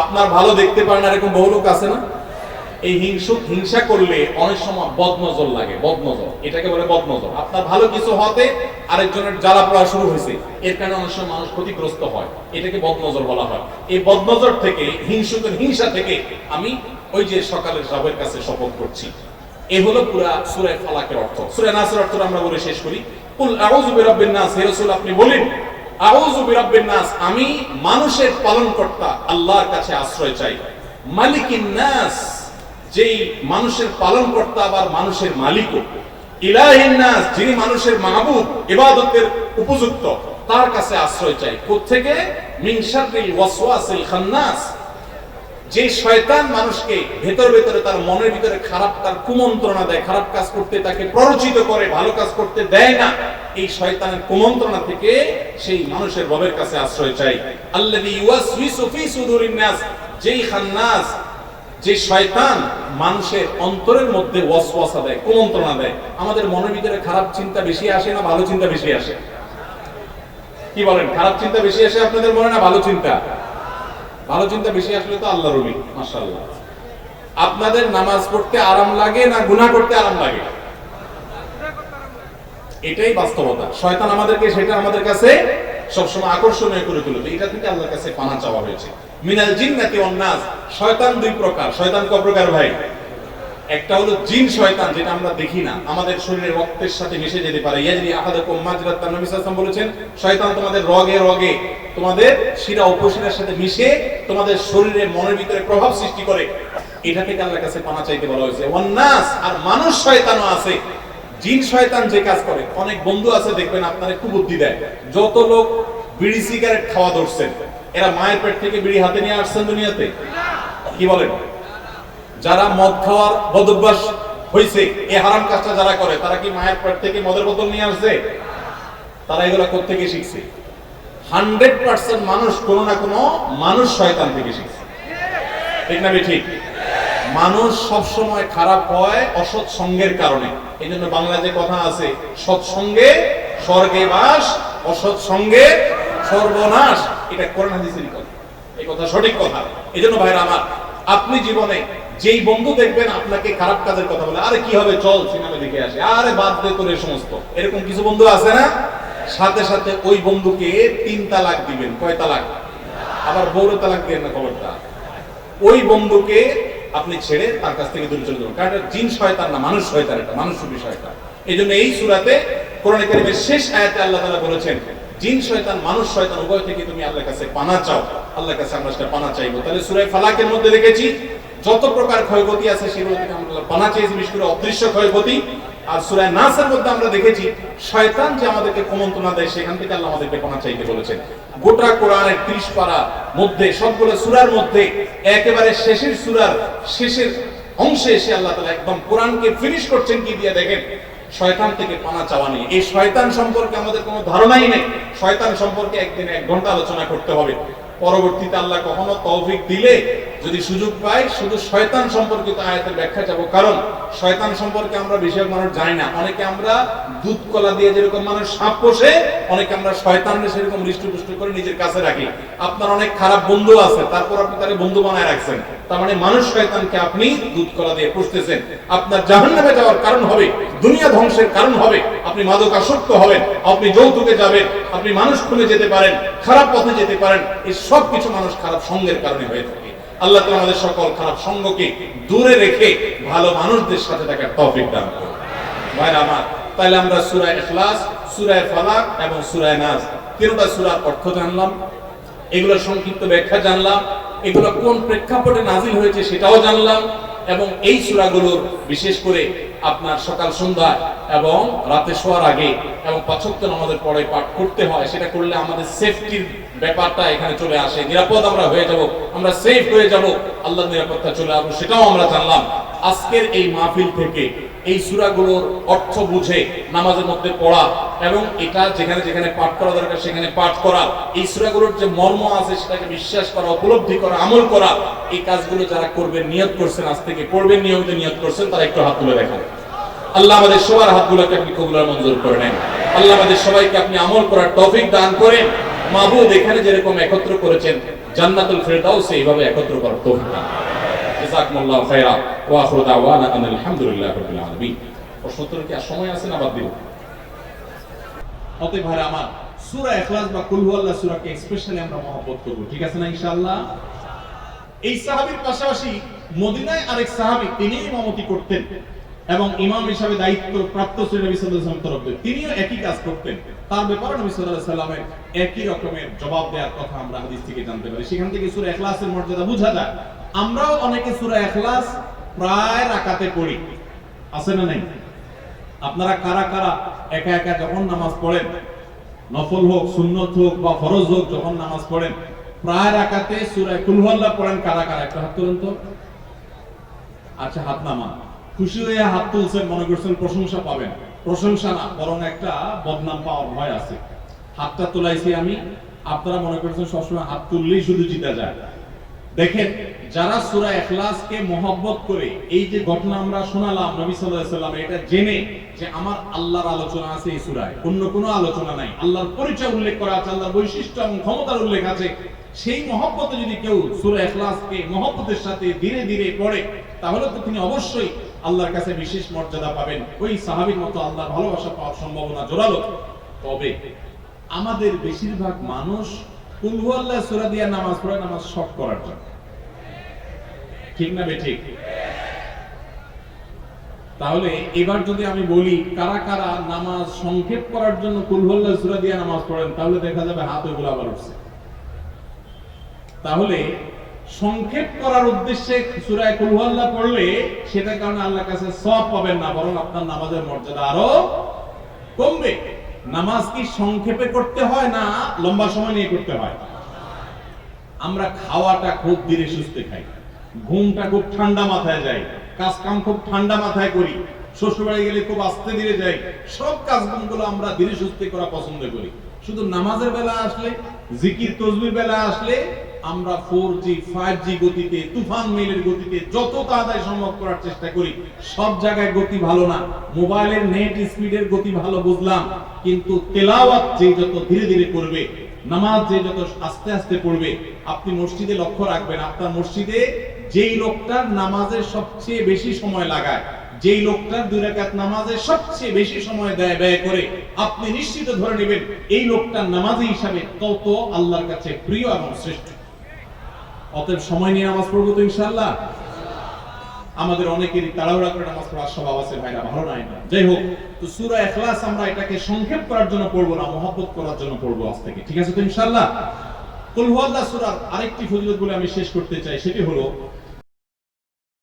আপনার ভালো দেখতে পারেন না, এরকম বহু লোক আছে না? এই হিংসুক হিংসা করলে অনেক সময় বদনজর লাগে, বদনজর। এটাকে বলে বদনজর। আপনার ভালো কিছু হতে আরেকজনের জ্বালা পড়া শুরু হয়েছে। এর কারণে অনেক সময় মানুষ ক্ষতিগ্রস্ত হয়। এটাকে বদনজর বলা হয়। এই বদনজর থেকে হিংসুকের হিংসা থেকে আমি ওই যে সকালের রাবের কাছে শপথ করছি। এ হলো পুরা সূরা ফালাকের অর্থ। সূরা নাসের অর্থ আমরা বলে শেষ করি। কুল আউযু বিরাব্বিন নাস, হে রাসূল, আপনি বলেন আউযু বিরাব্বিন নাস, আমি মানুষের পালনকর্তা, আল্লাহর কাছে আশ্রয় চাই। মালিকিন নাস, যেই মানুষের পালনকর্তা আবার মানুষের ইলাহিন নাস, যিনি মানুষের মাহবুব, ইবাদতের উপযুক্ত, তার কাছে আশ্রয় চাই। কোথেকে মিন শাররিল ওয়াসওয়াসিল খান্নাস। যে শয়তান মানুষকে ভেতর ভেতরে তার মনের ভিতরে খারাপ, তার কুমন্ত্রণা দেয়, খারাপ কাজ করতে তাকে প্ররোচিত করে, ভালো কাজ করতে দেয় না, এই শয়তানের কুমন্ত্রণা থেকে সেই মানুষের রবের কাছে আশ্রয় চাই। আল্লাযী ইউওয়াসউইসু ফি সুদুরিন নাস, যেই খান্নাস, যে শয়তান মানুষের অন্তরের মধ্যে ওয়াসওয়াসা দেয়, কুমন্ত্রণা দেয়, আমাদের মনের ভিতরে খারাপ চিন্তা বেশি আসে না ভালো চিন্তা বেশি আসে? কি বলেন, খারাপ চিন্তা বেশি আসে আপনাদের মনে না ভালো চিন্তা? ভালো চিন্তা বেশি আসলে তো আল্লাহ রবি মাসাল্লাহ আপনাদের নামাজ পড়তে আরাম লাগে না গুনা করতে আরাম লাগে? এটাই বাস্তবতা। শয়তান আমাদেরকে, সেটা আমাদের কাছে সবসময় আকর্ষণীয় করে তুলবে এটা থেকে আল্লাহর কাছে পানা চাওয়া হয়েছে। মিনাল জিন্নাতি ওয়ান নাস। শয়তান দুই প্রকার। শয়তান ক প্রকার ভাই? একটা হলো জিন শয়তান, যেটা আমরা দেখি না। আমাদের শরীরের রক্তের সাথে মিশে যেতে পারে। ইয়াজরি আহাদাকুম মাজরাত নবী সাল্লাল্লাহু বলেছেন, শয়তান তোমাদের রগে রগে তোমাদের শিরা উপশিরার সাথে মিশে তোমাদের শরীরে মনের ভিতরে প্রভাব সৃষ্টি করে। এটা থেকে আল্লাহর কাছে পানা চাইতে বলা হয়েছে। ওয়ান নাস আর মানুষ শয়তানও আছে। জিন শয়তান যে কাজ করে, অনেক বন্ধু আছে, দেখবেন আপনার একটু বুদ্ধি দেয়। যত লোক বিড়ি, সিগারেট খাওয়া ধরছেন, এরা মায়ের পেট থেকে বিড়ি হাতে নিয়ে আসছেন দুনিয়াতে। কি বলেন? যারা মদ খাওয়ার বদভ্যাস হয়েছে এই হারাম কাজটা যারা করে, তারা কি মায়ের পেট থেকে মদের বোতল নিয়ে আসছে? তারা এগুলা কোথেকে শিখছে? হান্ড্রেড পার্সেন্ট মানুষ কোনো না কোনো মানুষ শয়তান থেকে শিখছে। ঠিক না ঠিক মানুষ সব সময় খারাপ হয় অসৎ সঙ্গের কারণে। এই জন্য বাংলা যে কথা আছে সৎসঙ্গে স্বর্গে বাস, অসৎ সঙ্গে সর্বনাশ। এটা কোরআন হাদিসেরই কথা। এই কথা সঠিক কথা। এই জন্য ভাইরা আমার, আপনি জীবনে যেই বন্ধু দেখবেন আপনাকে খারাপ কাজের কথা বলে, আরে কি হবে, চল সিনেমা দেখে আসে। আরে বাদ দে তোর এই সমস্ত। এরকম কিছু বন্ধু আছে না? সাথে সাথে ওই বন্ধুকে তিন তালাক দিবেন। কয় তালাক? আবার বৌর তালাক দিবেন না খবরটা। ওই বন্ধুকে আপনি ছেড়ে তার কাছ থেকে দূরে চলে যাবেন। কারণ এটা জিন শয়তান না, মানুষ শয়তান এটা মানুষ রূপী শয়তান এই জন্য এই সুরাতে কোরআন কারিমের শেষ আয়াতে আল্লাহ তাআলা বলেছেন, জিন শয়তান, মানুষ শয়তান, উভয় থেকে তুমি আল্লাহর কাছে পানা চাও। আল্লাহর কাছে আমরা সেটা পানা চাইব। তাহলে সূরা ফালাকের মধ্যে দেখেছি যত প্রকার ক্ষয়ক্ষতি আছে, সেগুলো থেকে আমরা পানা চাইছি বিশেষ করে অদৃশ্য ক্ষয়ক্ষতি। আর সূরা নাসের মধ্যে আমরা দেখেছি, শয়তান যে আমাদেরকে কুমন্ত্রণা দেয়, সেখান থেকে আল্লাহ আমাদেরকে পানা চাইতে বলেছেন। গোটা কোরআনের 30 পারা মধ্যে, সবগুলো সূরার মধ্যে, একেবারে শেষের সূরার শেষের অংশে এসে আল্লাহ তাআলা একদম কোরআনকে ফিনিশ করছেন কি দিয়ে দেখেন? শয়তান থেকে পানা চাওয়া নেই। এই শয়তান সম্পর্কে আমাদের কোনো ধারণাই নেই। শয়তান সম্পর্কে একদিন এক ঘণ্টা আলোচনা করতে হবে। পরবর্তীতে আল্লাহ কখনো তৌফিক দিলে যদি সুযোগ পাই, শুধু শয়তান সম্পর্কিত আয়াতের ব্যাখ্যা যাব কারণ, শয়তান সম্পর্কে আমরা বেশিরভাগ মানুষ জানি না। অনেকে আমরা দুধ কলা দিয়ে যেরকম মানুষ সাপ পোষে, অনেকে আমরা শয়তানরে সেরকম হৃষ্টপুষ্ট করে নিজের কাছে রাখি। আপনার অনেক খারাপ বন্ধু আছে, তারপর আপনি তাকে বন্ধু বানায় রাখছেন। তার মানে মানুষ শয়তানকে আপনি দুধ কলা দিয়ে পুষতেছেন। আপনার জাহান্নামে যাওয়ার কারণ হবে, দুনিয়া ধ্বংসের কারণ হবে, আপনি মাদক আসক্ত হবেন, আপনি যৌতুকে যাবেন, আপনি মানুষ খুলে যেতে পারেন, খারাপ পথে যেতে পারেন, এই সব কিছু মানুষ খারাপ সঙ্গের কারণে হয়ে থাকে। আল্লাহ তো আমাদের সকল খারাপ সঙ্গকে দূরে রেখে ভালো মানুষদের সাথে থাকার তৌফিক দান করুন। আমার তাহলে আমরা সূরা ইখলাস, সূরা ফালাক এবং সূরা নাস তিনটা সূরার অর্থ জানলাম। এগুলোর সংক্ষিপ্ত ব্যাখ্যা জানলাম। এগুলো কোন প্রেক্ষাপটে নাজিল হয়েছে সেটাও জানলাম। এবং এই সূরাগুলোর বিশেষ করে আপনার সকাল সন্ধ্যা এবং রাতে শোয়ার আগে এবং পাঁচক আমাদের পরে পাঠ করতে হয়, সেটা করলে আমাদের সেফটির ব্যাপারটা এখানে চলে আসে। নিরাপদ আমরা হয়ে যাব, আমরা সেফ হয়ে যাব আল্লাহ নিরাপত্তা চলে আসব, সেটাও আমরা জানলাম। আজকের এই মাহফিল থেকে এই সূরাগুলোর অর্থ বুঝে, নামাজের মধ্যে পড়া এবং এটা যেখানে যেখানে পাঠ করা দরকার সেখানে পাঠ করা। এই সূরাগুলোর যে মর্ম আছে সেটাকে বিশ্বাস করা, উপলব্ধি করা, আমল করা, এই কাজগুলো যারা করবেন, নিয়ত করছেন, আজ থেকে পড়বেন, নিয়মিত নিয়ত করছেন, তারা একটু হাত তুলে দেখান। আল্লাহ আমাদের সবার হাতগুলোকে আপনি কবুলার মঞ্জুর করে নেন। আল্লাহ আমাদের সবাইকে আপনি আমল করার টপিক দান করেন মাহবুব এখানে যেরকম একত্র করেছেন, জান্নাতুল ফেরদাউসে এইভাবে একত্র করার তৌফিক দান জাযাকুমুল্লাহু খাইরা ওয়া আখিরু দাওয়ানা আনিল হামদুলিল্লাহি রাব্বিল আলামিন। প্রশ্নোত্তর কি আর সময় আছে না বাদ দিব? অতএব ভাইরা আমার সূরা ইখলাস বা কুল হুয়াল্লাহ সূরাকে স্পেশালি আমরা মহব্বত করব, ঠিক আছে না ইনশাআল্লাহ? এই সাহাবীর পাশাপাশি মদিনায় আরেক সাহাবী তিনি ইমামতি করতেন এবং ইমাম হিসাবে দায়িত্ব প্রাপ্ত ছিলেন নবী সাল্লাল্লাহু আলাইহি তিনিও একই কাজ করতেন। তার ব্যাপারে নবী সাল্লাল্লাহু আলাইহি একই রকমের জবাব দেওয়ার কথা আমরা হাদিস থেকে জানতে পারি। সেখান থেকে সূরা ইখলাসের মর্যাদা বোঝা যায়। আমরাও অনেকে সূরা ইখলাস প্রায় রাকাতে পড়ি। আছে না নাই? আপনারা কারা কারা একা একা যখন নামাজ পড়েন, নফল হোক, সুন্নত হোক বা ফরজ হোক, যখন নামাজ পড়েন, প্রায় রাকাতে সূরা কুল হুয়াল্লাহ পড়েন কারা কারা? একটা হাত তুলুন তো। আচ্ছা হাত নামান। খুশি হয়ে হাত তুলছেন, মনে করছেন প্রশংসা পাবেন। প্রশংসা না, বরং একটা বদনাম পাওয়ার ভয় আছে। হাতটা তোলাইছি আমি। আপনারা মনে করছেন সবসময় হাত তুললেই শুধু জিতা যায়। দেখেন যারা সূরা ইখলাসকে মহব্বত করে, এই যে ঘটনা আমরা শোনালাম নবী সাল্লাম, এটা জেনে যে আমার আল্লাহর আলোচনা আছে এই সূরায়, অন্য কোনো আলোচনা নাই। আল্লাহর পরিচয় উল্লেখ করা আছে, আল্লাহর বৈশিষ্ট্য এবং ক্ষমতার উল্লেখ আছে। সেই মহব্বতে যদি কেউ সূরা ইখলাসকে মহব্বতের সাথে ধীরে ধীরে পড়ে, তাহলে তো তিনি অবশ্যই আল্লাহর কাছে বিশেষ মর্যাদা পাবেন। ওই সাহাবীর মতো আল্লাহর ভালোবাসা পাওয়ার সম্ভাবনা জোরালো। তবে আমাদের বেশিরভাগ মানুষ, কুল হুয়াল্লাহ সূরা দিয়ে নামাজ, পড়ে নামাজ শর্ট করার জন্য। ঠিক না বেঠিক? তাহলে এবার যদি আমি বলি, কারা কারা নামাজ সংক্ষেপ করার জন্য কুল হুয়াল্লাহ সূরা দিয়ে নামাজ পড়েন, তাহলে দেখা যাবে হাত ওগুলো আবার উঠছে। তাহলে সংক্ষেপ করার উদ্দেশ্যে সূরা কুল হুয়াল্লাহ পড়লে সেটা কারণে আল্লাহর কাছে সব পাবেন না, বরং আপনার নামাজের মর্যাদা আরও কমবে। নামাজ কি সংক্ষেপে করতে হয় না লম্বা সময় নিয়ে করতে হয়? আমরা খাওয়াটা খুব ধীরে সুস্থে খাই। ঘুমটা খুব ঠান্ডা মাথায় যায় কাজ কাম খুব ঠান্ডা মাথায় করি, শ্বশুরবাড়ি গেলে খুব আস্তে ধীরে যাই, সব কাজগুলো আমরা ধীরে সুস্থে করা পছন্দ করি। শুধু নামাজের বেলা আসলে, জিকির, তসবির বেলা আসলে, আমরা ফোর জি ফাইভ জি গতিতে, তুফান মেলের গতিতে যত তাড়াতাড়ি সম্ভব করার চেষ্টা করি। সব জায়গায় গতি ভালো না, মোবাইলের নেট স্পিডের গতি ভালো বুঝলাম, কিন্তু তেলাওয়াত যে যত ধীরে ধীরে করবে, নামাজ যে যত আস্তে আস্তে পড়বে, আপনি মসজিদে লক্ষ্য রাখবেন, আপনার মসজিদে যেই লোকটার নামাজের সবচেয়ে বেশি সময় লাগায়, যেই লোকটার দুই রাকাত নামাজে সবচেয়ে বেশি সময় দেয় ব্যয় করে, আপনি নিশ্চিত ধরে নেবেন এই লোকটার নামাজি হিসাবে তত আল্লাহর কাছে প্রিয় এবং শ্রেষ্ঠ। অতএব সময় নিয়ে নামাজ পড়ব তো ইনশাআল্লাহ। আমাদের অনেকেরই তাড়াহুড়া করে নামাজ পড়ার স্বভাব আছে, ভাইরা ভালো নাই না। যাই হোক, তো সূরা ইখলাস আমরা এটাকে সংক্ষেপ করার জন্য পড়ব না, মহব্বত করার জন্য পড়ব আজ থেকে। ঠিক আছে তো ইনশাআল্লাহ? কুল হুয়াল্লাহ সূরার আরেকটি ফজিলত বলে আমি শেষ করতে চাই, সেটি হলো